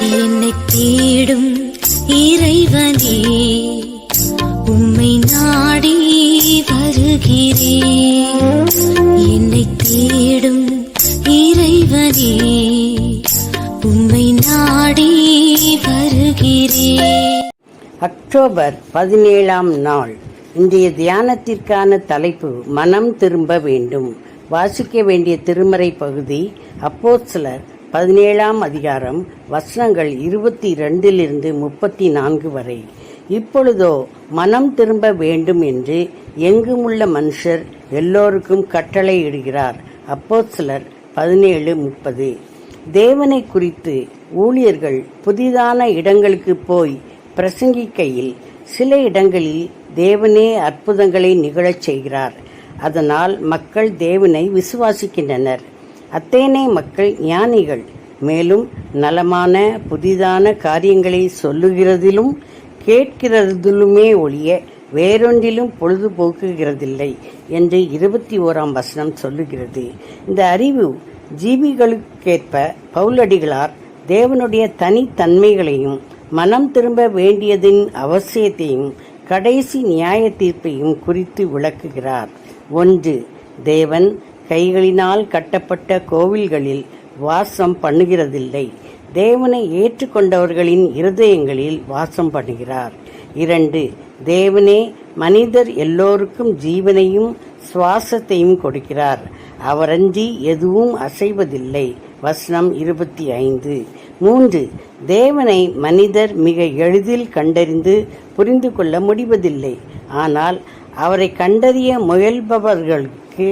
என்னை தேடும் இறைவனே உம்மை நாடி வருகிறேன் என்னை தேடும் இறைவனே உம்மை நாடி வருகிறேன் அக்டோபர் பதினேழாம் நாள். இன்றைய தியானத்திற்கான தலைப்பு மனம் திரும்ப வேண்டும். வாசிக்க வேண்டிய திருமறை பகுதி அப்போஸ்தலர் பதினேழாம் அதிகாரம் வசனங்கள் இருபத்தி இரண்டிலிருந்து முப்பத்தி நான்கு வரை. இப்பொழுதோ மனம் திரும்ப வேண்டும் என்று எங்குமுள்ள மனுஷர் எல்லோருக்கும் கட்டளையிடுகிறார் சிலர் பதினேழு முப்பது. தேவனை குறித்து ஊழியர்கள் புதிதான இடங்களுக்கு போய் பிரசங்கிக்கையில் சில இடங்களில் தேவனே அற்புதங்களை நிகழச் செய்கிறார். அதனால் மக்கள் தேவனை விசுவாசிக்கின்றனர். அத்தேனே மக்கள் ஞானிகள். மேலும் நலமான புதிதான காரியங்களை சொல்லுகிறதிலும் கேட்கிறதிலுமே ஒழிய வேறொன்றிலும் பொழுதுபோக்குகிறதில்லை என்று இருபத்தி ஓராம் வசனம் சொல்லுகிறது. இந்த அறிவு ஜீவிகளுக்கேற்ப பவுலடிகளார் தேவனுடைய தனித்தன்மைகளையும் மனம் திரும்ப வேண்டியதின் அவசியத்தையும் கடைசி நியாய தீர்ப்பையும் குறித்து விளக்குகிறார். ஒன்று தேவன் கைகளினால் கட்டப்பட்ட கோவில்களில் வாசம் பண்ணுகிறதில்லை. தேவனை ஏற்றுக்கொண்டவர்களின் இருதயங்களில் வாசம் பண்ணுகிறார். இரண்டு தேவனே மனிதர் எல்லோருக்கும் ஜீவனையும் சுவாசத்தையும் கொடுக்கிறார். அவரஞ்சி எதுவும் அசைவதில்லை. வசனம் இருபத்தி ஐந்து. மூன்று தேவனை மனிதர் மிக எளிதில் கண்டறிந்து புரிந்து கொள்ள முடிவதில்லை. ஆனால் அவரை கண்டறிய முயல்பவர்களுக்கு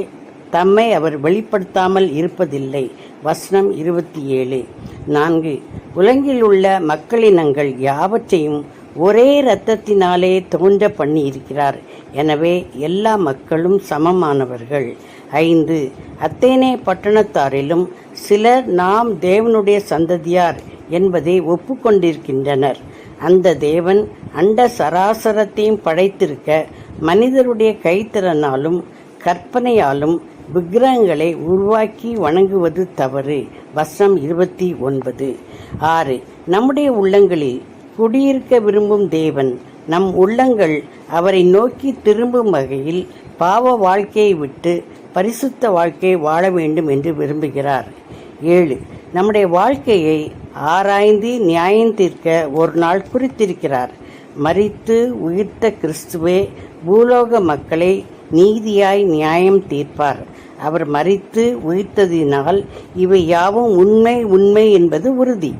தம்மை அவர் வெளிப்படுத்தாமல் இருப்பதில்லை. வசனம் இருபத்தி ஏழு. நான்கு. உலகில் உள்ள மக்களினங்கள் யாவற்றையும் ஒரே இரத்தத்தினாலே தோன்ற பண்ணி இருக்கிறார். எனவே எல்லா மக்களும் சமமானவர்கள். ஐந்து. அத்தேனே பட்டணத்தாரிலும் சிலர் நாம் தேவனுடைய சந்ததியார் என்பதை ஒப்புக்கொண்டிருக்கின்றனர். அந்த தேவன் அண்ட சராசரத்தையும் படைத்திருக்க மனிதருடைய கைத்திறனாலும் கற்பனையாலும் விக்கிரகங்களை உருவாக்கி வணங்குவது தவறு. வசம் இருபத்தி ஒன்பது. ஆறு. நம்முடைய உள்ளங்களில் குடியிருக்க விரும்பும் தேவன் நம் உள்ளங்கள் அவரை நோக்கி திரும்பும் வகையில் பாவ வாழ்க்கையை விட்டு பரிசுத்த வாழ்க்கை வாழ வேண்டும் என்று விரும்புகிறார். ஏழு. நம்முடைய வாழ்க்கையை ஆராய்ந்து நியாயம் தீர்க்க ஒரு நாள் குறித்திருக்கிறார். மறித்து உயிர்த்த கிறிஸ்துவே பூலோக மக்களை நீதியாய் நியாயம் தீர்ப்பார். அவர் மறித்து உயிர்த்ததினால் இவை யாவும் உண்மை உண்மை என்பது உறுதி.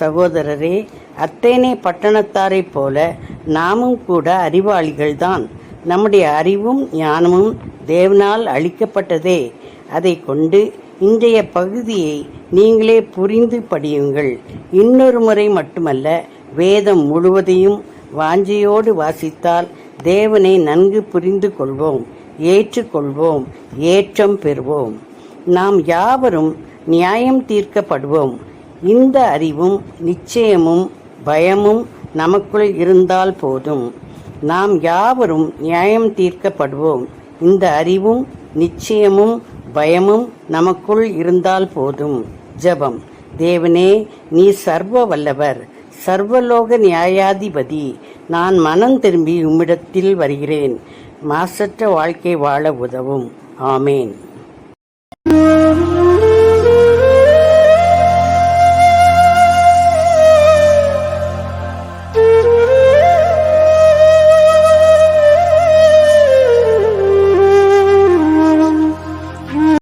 சகோதரரே அத்தேனே பட்டணத்தாரைப் போல நாமும் கூட அறிவாளிகள்தான். நம்முடைய அறிவும் ஞானமும் தேவனால் அளிக்கப்பட்டதே. அதை கொண்டு இன்றைய பகுதியை நீங்களே புரிந்து படியுங்கள். இன்னொரு முறை மட்டுமல்ல வேதம் முழுவதையும் வாஞ்சியோடு வாசித்தால் தேவனை நன்கு புரிந்து கொள்வோம். ஏற்றுக்கொள்வோம் ஏற்றம் பெறுவோம். நாம் யாவரும் நியாயம் தீர்க்கப்படுவோம். இந்த அறிவும் நிச்சயமும் பயமும் நமக்குள் இருந்தால் போதும். நாம் யாவரும் நியாயம் தீர்க்கப்படுவோம். இந்த அறிவும் நிச்சயமும் பயமும் நமக்குள் இருந்தால் போதும். ஜெபம். தேவனே நீ சர்வ வல்லவர் சர்வலோக நியாயாதிபதி நான் மனம் திரும்பி உம்மிடத்தில் வருகிறேன். மாசற்ற வாழ்க்கை வாழ உதவும். ஆமேன்.